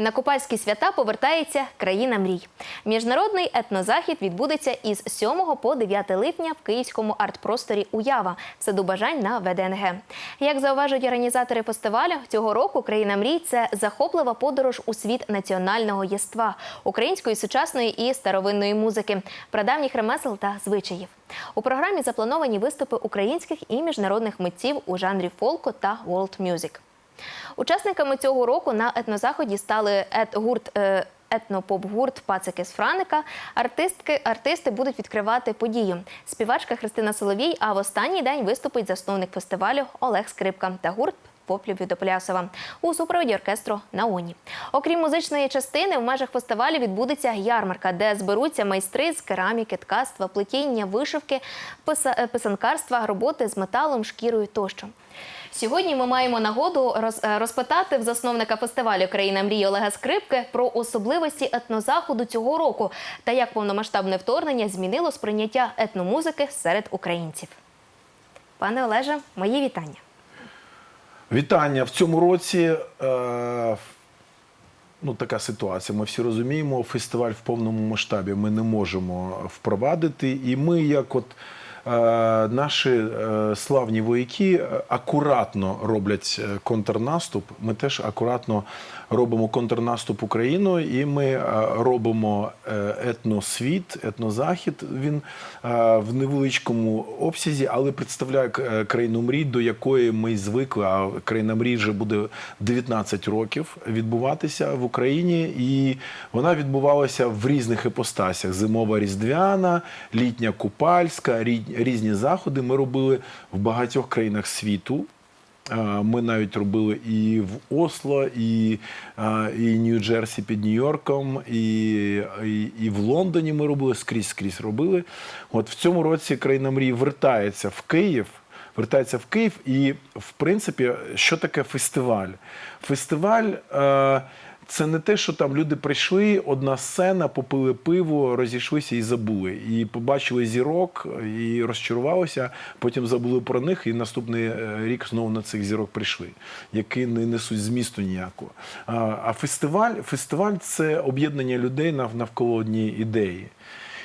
На Купальські свята повертається країна мрій. Міжнародний етнозахід відбудеться із 7 по 9 липня в київському арт-просторі Уява в саду бажань на ВДНГ. Як зауважують організатори фестивалю, цього року країна мрій це захоплива подорож у світ національного єства, української сучасної і старовинної музики, прадавніх ремесел та звичаїв. У програмі заплановані виступи українських і міжнародних митців у жанрі фолку та world music. Учасниками цього року на етнозаході стали ет-гурт. е, Етнопоп-гурт Пацики з Франика. Артистки, артисти будуть відкривати подію. Співачка Христина Соловій, а в останній день виступить засновник фестивалю Олег Скрипка та гурт Поплів від Оплясова у супроводі оркестру Наоні. Окрім музичної частини, в межах фестивалю відбудеться ярмарка, де зберуться майстри з кераміки, ткацтва, плетіння, вишивки, писа- писанкарства, роботи з металом, шкірою тощо. Сьогодні ми маємо нагоду е, розпитати в засновника фестивалю Країна мрії Олега Скрипки про особливості етнозаходу цього року та як повномасштабне вторгнення змінило сприйняття етномузики серед українців. Пане Олеже, мої вітання. Вітання в цьому році. Е, ну, така ситуація. Ми всі розуміємо, фестиваль в повному масштабі ми не можемо впровадити. І ми, як от наші е, славні вояки, е, акуратно роблять е, контрнаступ. Ми теж акуратно робимо контрнаступ Україною, і ми е, робимо е, етносвіт, етнозахід. Він е, в невеличкому обсязі, але представляє країну мрій, до якої ми звикли. А країна мрій вже буде 19 років відбуватися в Україні, і вона відбувалася в різних епостасях: зимова різдвяна, літня купальська, рі- різні заходи. Ми робили в багатьох країнах світу. Ми навіть робили і в Осло, і, і Нью-Джерсі під Нью-Йорком, і, і, і в Лондоні ми робили скрізь скрізь робили. От в цьому році країна мрії вертається в Київ. Вертається в Київ, і в принципі, що таке фестиваль? Фестиваль е, це не те, що там люди прийшли, одна сцена, попили пиво, розійшлися і забули. І побачили зірок, і розчарувалися, потім забули про них, і наступний е, рік знову на цих зірок прийшли, які не несуть змісту ніякого. А, фестиваль, фестиваль це об'єднання людей нав- навколо однієї ідеї.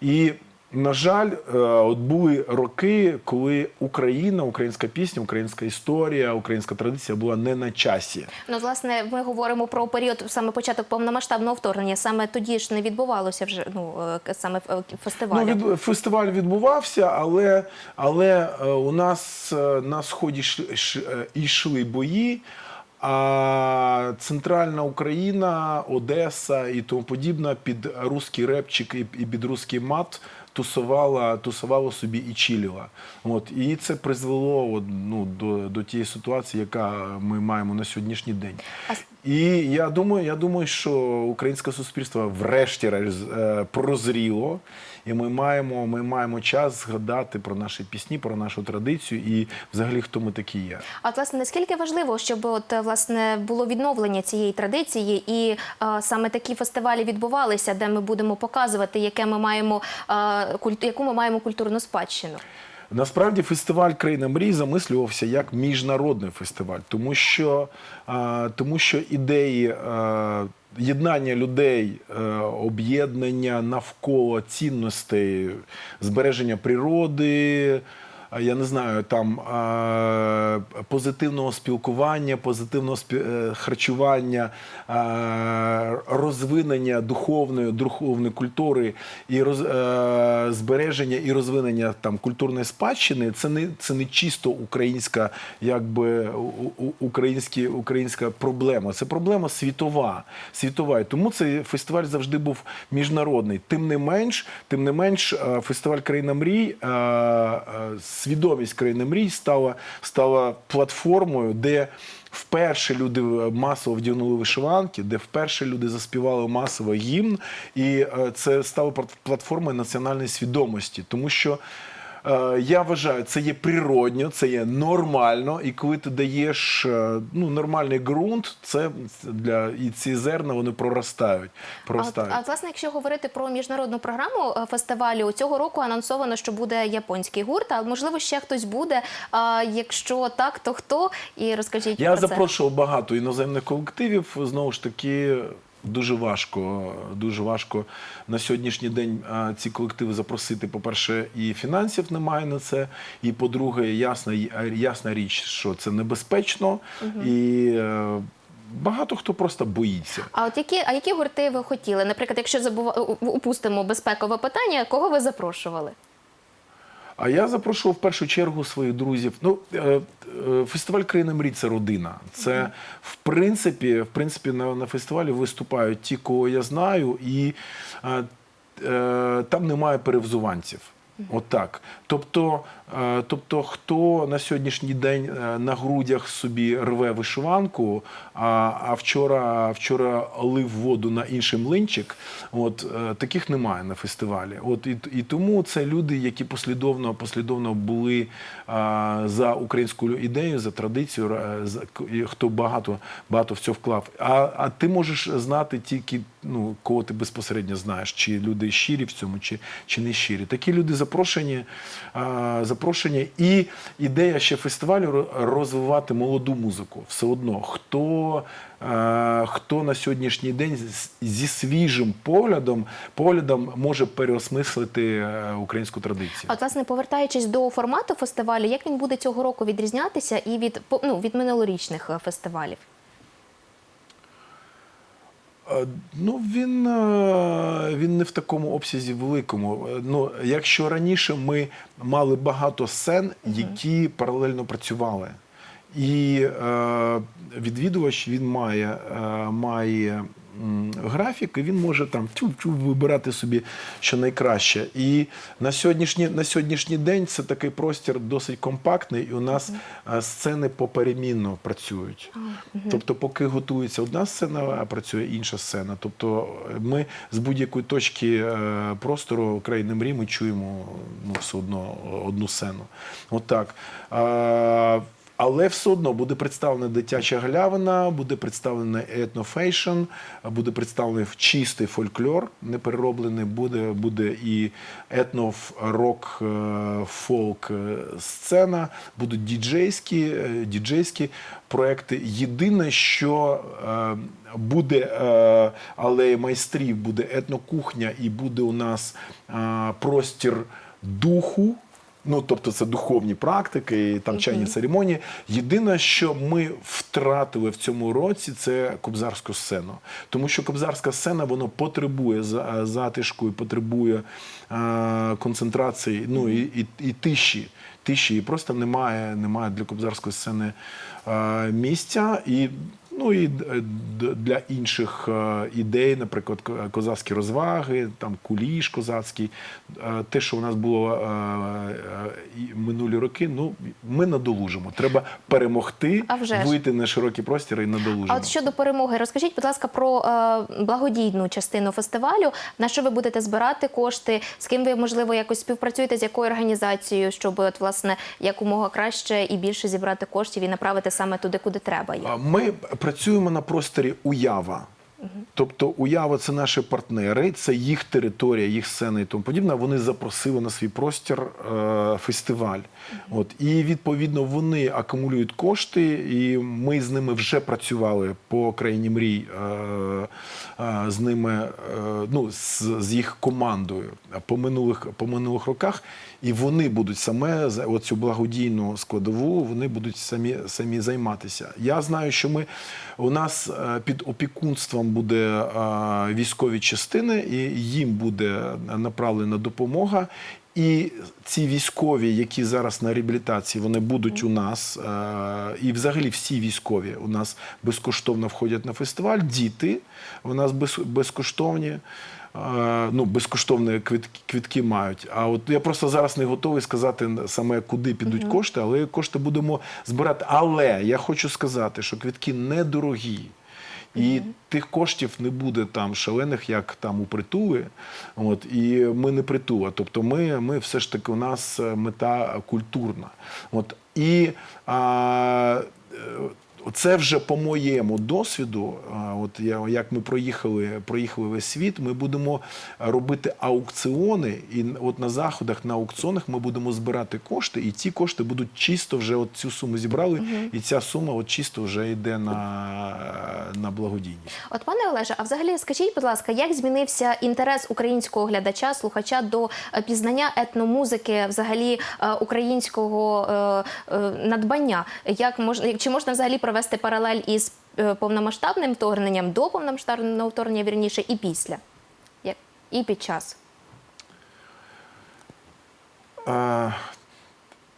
І на жаль, е, от були роки, коли Україна, українська пісня, українська історія, українська традиція була не на часі. Ну, власне, ми говоримо про період саме початок повномасштабного вторгнення. Саме тоді ж не відбувалося вже ну е, саме е, фестивалю. Ну, від, фестиваль відбувався, але, але у нас на сході ш- ш- йшли бої. А центральна Україна, Одеса і тому подібне під русський репчик і під русський мат тусувала, тусувала собі і чіліла. От і це призвело ну, до, до тієї ситуації, яка ми маємо на сьогоднішній день. А І я думаю, я думаю, що українське суспільство врешті е, прозріло, і ми маємо, ми маємо час згадати про наші пісні, про нашу традицію і взагалі хто ми такі є. А от, власне, наскільки важливо, щоб от власне було відновлення цієї традиції, і е, саме такі фестивалі відбувалися, де ми будемо показувати, яке ми маємо е, культ, яку ми маємо культурну спадщину. Насправді фестиваль Країна мрій замислювався як міжнародний фестиваль, тому що, тому що ідеї єднання людей, об'єднання навколо цінностей, збереження природи. Я не знаю, там позитивного спілкування, позитивного е, харчування, розвинення духовної, духовної культури і роз... е, збереження і розвинення там культурної спадщини. Це не це не чисто українська, якби українські, українська проблема. Це проблема світова. Світова. І тому цей фестиваль завжди був міжнародний. Тим не менш, тим не менш, е, фестиваль Країна мрій, свідомість країни мрій стала, стала платформою, де Вперше люди масово вдягнули вишиванки, де вперше люди заспівали масово гімн, і е, це стало платформою національної свідомості, тому що. Е, Я вважаю, це є природньо, це є нормально, і коли ти даєш е, ну, нормальний ґрунт, це для і ці зерна вони проростають. А проростають. а от, власне, якщо говорити про міжнародну програму е, фестивалю, цього року анонсовано, що буде японський гурт, а можливо ще хтось буде. А якщо так, то хто? І розкажіть Я про це. запрошував багато іноземних колективів. Знову ж таки, Дуже важко, дуже важко на сьогоднішній день ці колективи запросити. По-перше, і фінансів немає на це. І по-друге, ясна, ясна річ, що це небезпечно, і е, багато хто просто боїться. А от які, а які гурти ви хотіли? Наприклад, якщо забува... упустимо безпекове питання, кого ви запрошували? А я запрошував в першу чергу своїх друзів. Ну, е, е, фестиваль країна мрій це родина. Це в принципі, в принципі, на, на фестивалі виступають ті, кого я знаю, і е, там немає перевзуванців. Отак. Тобто, е, тобто, хто на сьогоднішній день е, на грудях собі рве вишиванку, а, вчора, вчора лив воду на інший млинчик, от е, таких немає на фестивалі. От і, і тому це люди, які послідовно, послідовно були за українську ідею, за традицію, хто багато, багато в це вклав. А, а ти можеш знати тільки ну, кого ти безпосередньо знаєш, чи люди щирі в цьому, чи, чи не щирі. Такі люди запрошені, а, запрошені. І ідея ще фестивалю ро- розвивати молоду музику. Все одно, хто, хто на сьогоднішній день зі свіжим поглядом, поглядом може переосмислити е, українську традицію. А власне, повертаючись до формату фестивалю, як він буде цього року відрізнятися і від ну, від минулорічних е, фестивалів? Е, Ну, він, е, він не в такому обсязі великому. Е, Ну, якщо раніше ми мали багато сцен, які паралельно працювали. І е, відвідувач він має, е, має графік, і він може там тю-тю вибирати собі що найкраще. І на сьогоднішній, на сьогоднішній день це такий простір досить компактний, і у нас е, сцени поперемінно працюють. Тобто, поки готується одна сцена, а працює інша сцена. Тобто, ми з будь-якої точки е, простору країни мрій ми чуємо ну, все одно одну сцену. Отак. А, але все одно буде представлена дитяча галявина, буде представлений етнофейшн, буде представлений чистий фольклор, не перероблений, буде, буде і етно-рок, фолк е, сцена, будуть діджейські, е, діджейські проекти. Єдине, що е, буде е, алея майстрів, буде етнокухня і буде у нас е, простір духу. Ну, тобто це духовні практики, і там чайні церемонії. Єдине, що ми втратили в цьому році, це кобзарську сцену. Тому що кобзарська сцена воно потребує затишку і потребує е, концентрації, ну і, і, і тиші. Тиші, і просто немає, немає для кобзарської сцени е, місця. І, ну, і д- для інших е, ідей, наприклад, козацькі розваги, там куліш козацький, е, те, що у нас було е, е, минулі роки, ну ми надолужимо. Треба перемогти, А вже вийти на широкий простір і надолужимо. А от щодо перемоги, розкажіть, будь ласка, про е, благодійну частину фестивалю. На що ви будете збирати кошти? З ким ви можливо якось співпрацюєте з якою організацією, щоб от власне якомога краще і більше зібрати коштів і направити саме туди, куди треба їх? Ми працюємо на просторі уява. Тобто уява це наші партнери, це їх територія, їх сцена і тому подібне. Вони запросили на свій простір е, фестиваль. От і відповідно вони акумулюють кошти, і ми з ними вже працювали по країні мрій е, е, з ними, е, ну з, з їх командою по минулих по минулих роках. І вони будуть саме за оцю благодійну складову, вони будуть самі самі займатися. Я знаю, що ми у нас е, під опікунством буде е, військові частини, і їм буде направлена допомога. І ці військові, які зараз на реабілітації, вони будуть у нас, е, і взагалі всі військові у нас безкоштовно входять на фестиваль. Діти у нас без, безкоштовні. Ну, безкоштовні квитки, квитки мають. А от я просто зараз не готовий сказати саме, куди підуть кошти, але кошти будемо збирати. Але я хочу сказати, що квитки недорогі. І тих коштів не буде там шалених, як там у притули. От і ми не притула. Тобто, ми, ми все ж таки у нас е, мета культурна. От і а, е, це вже по моєму досвіду. От я як ми проїхали, проїхали весь світ, ми будемо робити аукціони, і от на заходах, на аукціонах ми будемо збирати кошти, і ці кошти будуть чисто вже от цю суму зібрали, і ця сума от чисто вже йде на, на благодійність. От пане Олеже, а взагалі скажіть, будь ласка, як змінився інтерес українського глядача, слухача до е, пізнання етномузики, взагалі е, українського е, надбання? Як можна чи можна взагалі провести паралель із е, повномасштабним вторгненням до повномасштабного вторгнення, вірніше, і після, і під час? А,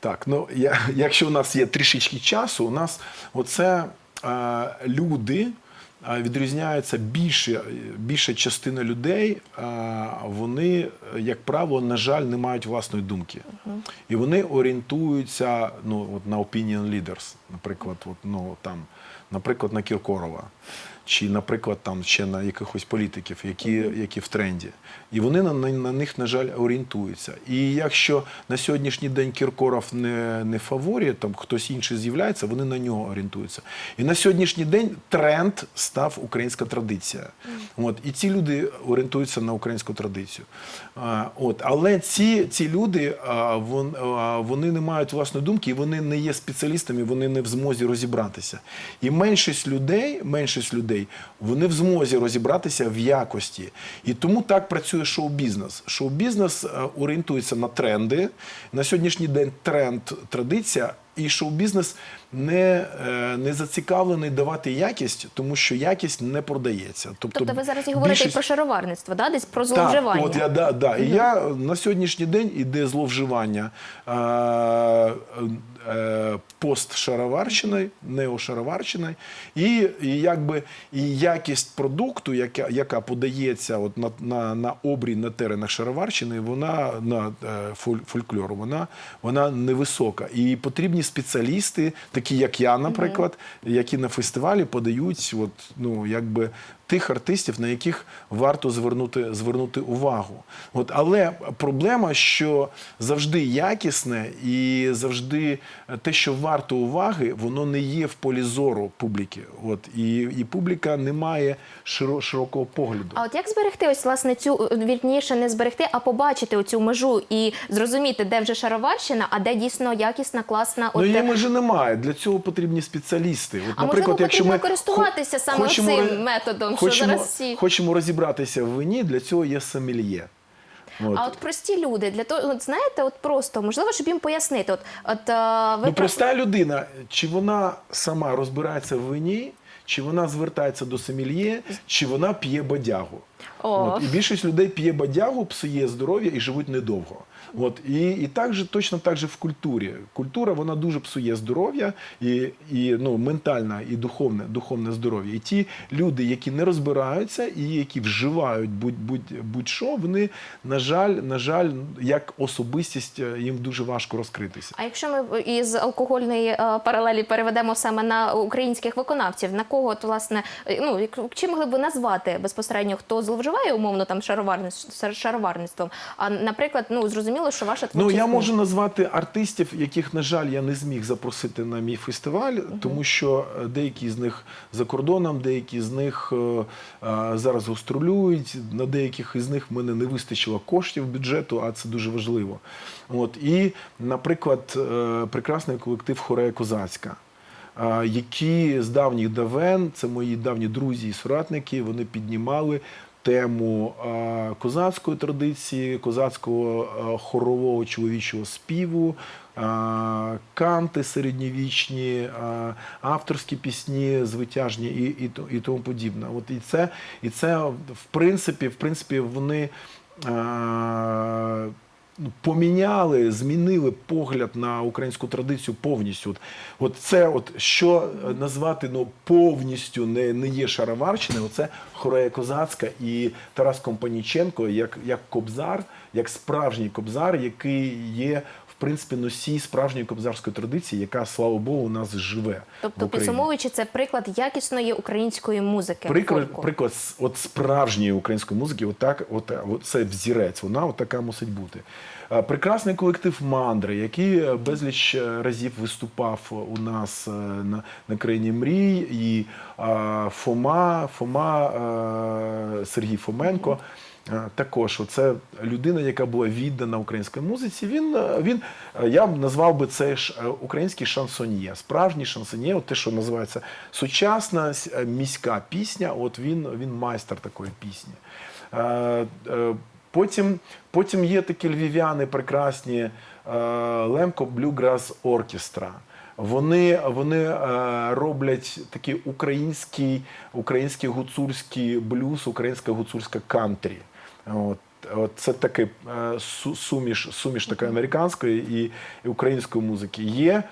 так, ну я, якщо у нас є трішечки часу, у нас оце а, люди відрізняються більше, більша частина людей, вони, як правило, на жаль, не мають власної думки. І вони орієнтуються ну, от на opinion leaders, наприклад, от, ну, там, наприклад, на Кіркорова. Чи, наприклад, там ще на якихось політиків, які, які в тренді, і вони на, на, на них, на жаль, орієнтуються. І якщо на сьогоднішній день Кіркоров не, не фаворі, там хтось інший з'являється, вони на нього орієнтуються. І на сьогоднішній день тренд став українська традиція. От і ці люди орієнтуються на українську традицію. А, от, але ці, ці люди а, вон, а, вони не мають власної думки, і вони не є спеціалістами, вони не в змозі розібратися. І меншість людей, меншість людей, вони в змозі розібратися в якості. І тому так працює шоу-бізнес. Шоу-бізнес е, орієнтується на тренди. На сьогоднішній день тренд традиція. І шоу-бізнес не, е, не зацікавлений давати якість, тому що якість не продається. Тобто ви зараз і говорите і про шароварництво, да? десь про так, зловживання. от я да, да. І я на сьогоднішній день іде зловживання е, е, постшароварщиною, неошароварщиною, і, і якби і якість продукту, яка, яка подається от на, на, на обрій на теренах шароварщини, вона на е, фольклору, вона, вона невисока. І потрібні спеціалісти, такі як я, наприклад, які на фестивалі подають, от, ну, якби тих артистів, на яких варто звернути, звернути увагу. От, але проблема, що завжди якісне і завжди те, що варто уваги, воно не є в полі зору публіки. От, і, і публіка не має широ, широкого погляду. А от як зберегти ось власне цю е, вірніше не зберегти, а побачити оцю межу і зрозуміти, де вже шароварщина, а де дійсно якісна, класна. Ну, її межі немає. Для цього потрібні спеціалісти. От, А можливо, якщо ми користуватися саме хочемо цим методом, хочемо, зараз всі- хочемо розібратися в вині, для цього є сомельє. От. А от прості люди для того, от знаєте, от просто можливо, щоб їм пояснити. От, от е, ви Ну, проста людина, чи вона сама розбирається в вині, чи вона звертається до сомельє, чи вона п'є бадягу. О. От, і більшість людей п'є бадягу, псує здоров'я і живуть недовго. От, і, і так же, точно так же в культурі. Культура вона дуже псує здоров'я і, і ну, ментальне і духовне, духовне здоров'я. І ті люди, які не розбираються і які вживають будь, будь, будь-що, вони, на жаль, на жаль, як особистість е, їм дуже важко розкритися. А якщо ми із алкогольної е, паралелі переведемо саме на українських виконавців, на кого от, власне, е, ну чи могли б ви назвати безпосередньо, хто зловживає умовно там шароварництвом, шароварництвом? А наприклад, ну зрозуміло, що ваша Ну я можу назвати артистів, яких, на жаль, я не зміг запросити на мій фестиваль, тому що е, деякі з них за кордоном, деякі з них е, е, зараз гастролюють. На деяких із них в мене не вистачило коштів бюджету, а це дуже важливо. От і, наприклад, прекрасний колектив Хорея Козацька. а, Які з давніх давен, це мої давні друзі і соратники, вони піднімали тему козацької традиції, козацького хорового чоловічого співу, канти середньовічні, авторські пісні, звитяжні і, і, і тому подібне. От і це, і це в принципі, в принципі, вони. Ну, поміняли, змінили погляд на українську традицію повністю. От, от це, от що е, назвати ну, повністю не, не є шароварщини, оце Хорея Козацька і Тарас Компаніченко як, як кобзар, як справжній кобзар, який є принципі носій справжньої кобзарської традиції, яка, слава Богу, у нас живе. в Тобто, Україні. підсумовуючи, це приклад якісної української музики. Приклад, приклад от справжньої української музики, отак, от, от це взірець, вона от така мусить бути. Е, Прекрасний колектив Мандри, який е, безліч е, разів виступав у нас е, на, на країні мрій, і е, Фома, Фома е, Сергій Фоменко. Е, Також це людина, яка була віддана українській музиці. Він, е, він е, я б назвав би це ж український шансоньє, справжній шансоньє, от те, що називається сучасна міська пісня. От він, він майстер такої пісні. Потім, потім є такі львів'яни прекрасні Лемко Блюграс Оркестра. Вони, вони роблять такий український, український гуцульський блюз, українська гуцульська кантрі. От, от це таке суміш, суміш такої американської і, української музики. Є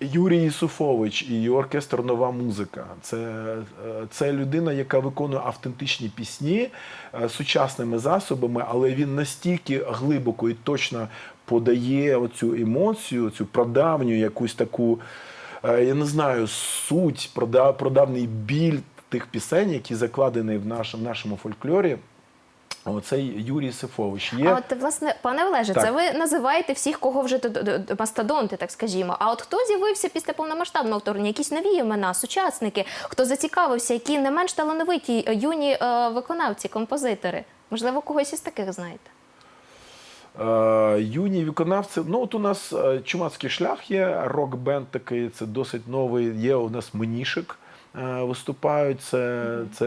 Юрій Ісуфович і оркестр Нова музика. Це, е, це людина, яка виконує автентичні пісні е, сучасними засобами, але він настільки глибоко і точно подає оцю емоцію, цю прадавню якусь таку, е, я не знаю, суть, прода- прадавній біль тих пісень, які закладені в нашому, в нашому фольклорі. Оцей Юрій Сифович є. А от власне, пане Олеже, Так. це ви називаєте всіх, кого вже мастодонти, так скажімо. А от хто з'явився після повномасштабного вторгнення? Якісь нові імена, сучасники, хто зацікавився, які не менш талановиті е, юні е, виконавці, композитори? Можливо, когось із таких знаєте? Е, юні виконавці. Ну, от у нас е, чумацький шлях є, рок-бенд такий, це досить новий. Є у нас Менішик. Е, Виступають, це, це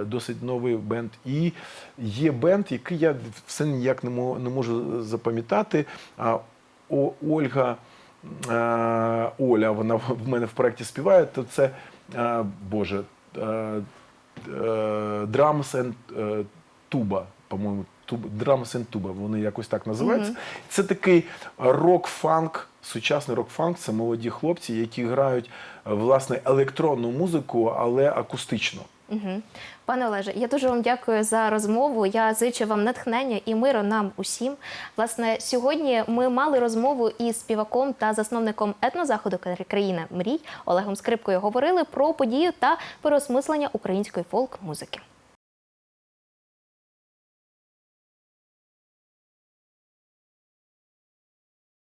е, досить новий бенд. І є бенд, який я все ніяк не мо- не можу запам'ятати. А Ольга е, Оля, вона в мене в проєкті співає, то це Боже. Drums and Tuba, по-моєму, Drums and Tuba, вони якось так називаються. Це такий рок-фанк, сучасний рок-фанк, це молоді хлопці, які грають е, власне електронну музику, але акустично. Угу. Пане Олеже, я дуже вам дякую за розмову. Я зичу вам натхнення і миру нам усім. Власне, сьогодні ми мали розмову із співаком та засновником етнозаходу країна мрій Олегом Скрипкою. Говорили про подію та переосмислення української фолк-музики.